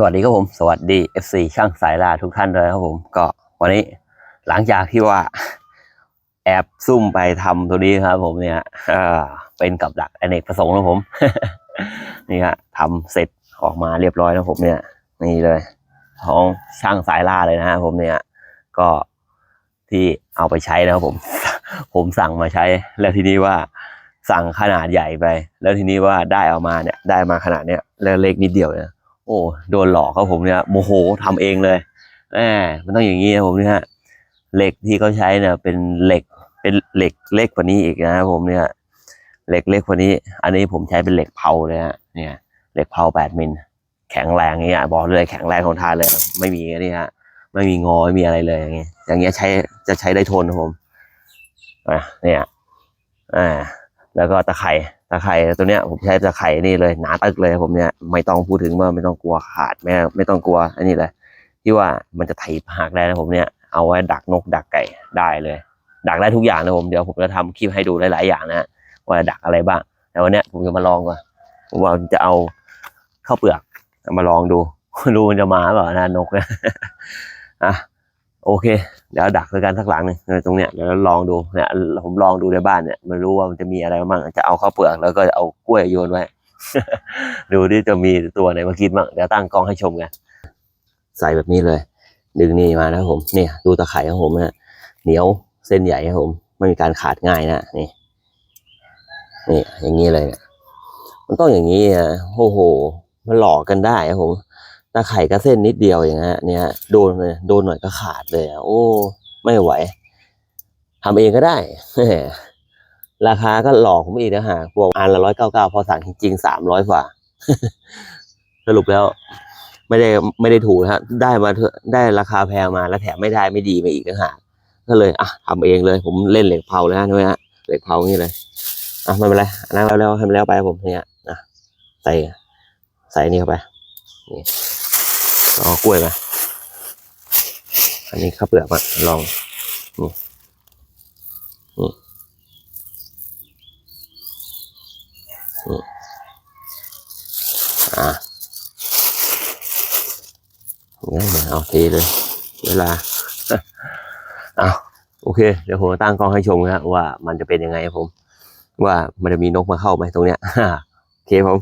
สวัสดีครับผม สวัสดี FC ช่างสายล่าทุกท่านเลยครับผม ก็วันนี้หลังจากที่ว่าแอบซุ่มไปทำตัวนี้ครับ ผมเนี่ยเป็นกับดักอเนกประสงค์นะผม นี่ฮะทำเสร็จออกมาเรียบร้อยแล้วผมเนี่ย นี่เลยของช่างสายล่าเลยนะฮะผมเนี่ย ก็ที่เอาไปใช้นะครับผม ผมสั่งมาใช้ แล้วทีนี้ว่าสั่งขนาดใหญ่ไป แล้วทีนี้ว่าได้เอามาเนี่ย ได้มาขนาดเนี้ยแล้วเล็กนิดเดียวเนี่ย โอ้โดนหลอกครับผมเนี่ยโมโหทำเองเลยแหมมันต้องอย่างนี้นะผมเนี่ยเหล็กที่เขาใช้เนี่ยเป็นเหล็กเป็นเหล็กเล็กกว่านี้อีกนะครับผมเนี่ยเหล็กเล็กกว่านี้ อันนี้ผมใช้เป็นเหล็กเผาเลยฮะเนี่ยเหล็กเผาแปดมิลแข็งแรงอย่างเงี้ยบอกเลยแข็งแรงของทานเลย ไม่มีนนี่ฮะไม่มีงอไม่มีอะไรเลยอย่างเงี้ยอย่างเงี้ยใช้จะใช้ได้ทนครับผมอะเนี่ยอ่า แล้วก็ตะไคร่ตะไคร่ตัวเนี้ยผมใช้ตะไคร่นี่เลยหนาตึกเลยผมเนี่ยไม่ต้องพูดถึงว่าไม่ต้องกลัวขาดไม่ไม่ต้องกลัวอันนี้เลยที่ว่ามันจะถีบหักได้นะผมเนี่ยเอาไว้ดักนกดักไก่ได้เลย ดักได้ทุกอย่างนะผมเดี๋ยวผมจะทำคลิปให้ดูหลายๆอย่างนะว่าดักอะไรบ้างแต่วันเนี้ยผมจะมาลองก่อนผมว่าจะเอาข้าวเปลือกมาลองดูดูมันจะมาเปล่านะนกนี่ยอะ โอเค เดี๋ยวดักด้วยกันสักหลังหนึ่งตรงเนี้ยเดี๋ยวลองดูเนี่ยผมลองดูในบ้านเนี่ยไมันรู้ว่ามันจะมีอะไรบ้างจะเอาข้าวเปลือกแล้วก็เอากล้วยโยนไว้ดูที่จะมีตัวไหนมากินบ้างเดี๋ยวตั้งกล้องให้ชมกันใส่แบบนี้เลย ดึงนี่มานะผมเนี่ยดูตะไคร่ของผมนะเหนียวเส้นใหญ่ครับผมไม่มีการขาดง่ายนะนี่นี่อย่างนี้เลยเนี่ยมันต้องอย่างนี้อะโอ้โหมันหลอกกันได้ครับผม ตะไคร่ก็เส้นนิดเดียวอย่างเงี้ยเนี่ยโดนเลยโดนหน่อยก็ขาดเลยโอ้ไม่ไหวทำเองก็ได้ ราคาก็หลอกผมอีกนะฮะพวกอันละร้อยเก้าเก้าพอสั่งจริงๆสามร้อยกว่า สรุปแล้ว ไม่ได้ไม่ได้ถูกนะฮะได้มาได้ราคาแพงมาแล้วแถมไม่ได้ไม่ดีมาอีกนะฮะก็เลยอะทำเองเลย ผมเล่นเหล็กเผาแล้วนะใช่ไหมฮะเหล็กเผางนี้เลยอะไม่เป็นไรอันนั้นแล้วให้มันแล้วไปผมเนี่ยอะใส่ใส่นี่เข้าไปนี่ เอากล้วยมา อันนี้ข้าวเปลือกมาลองนี่นี่นี่อะงั้นเดี๋ยเอาเทเลย เวลาเอาโอเค เดี๋ยวผมตั้งกล้องให้ชมนะว่ามันจะเป็นยังไงครับผม ว่ามันจะมีนกมาเข้าไหมตรงเนี้ยโอเคผม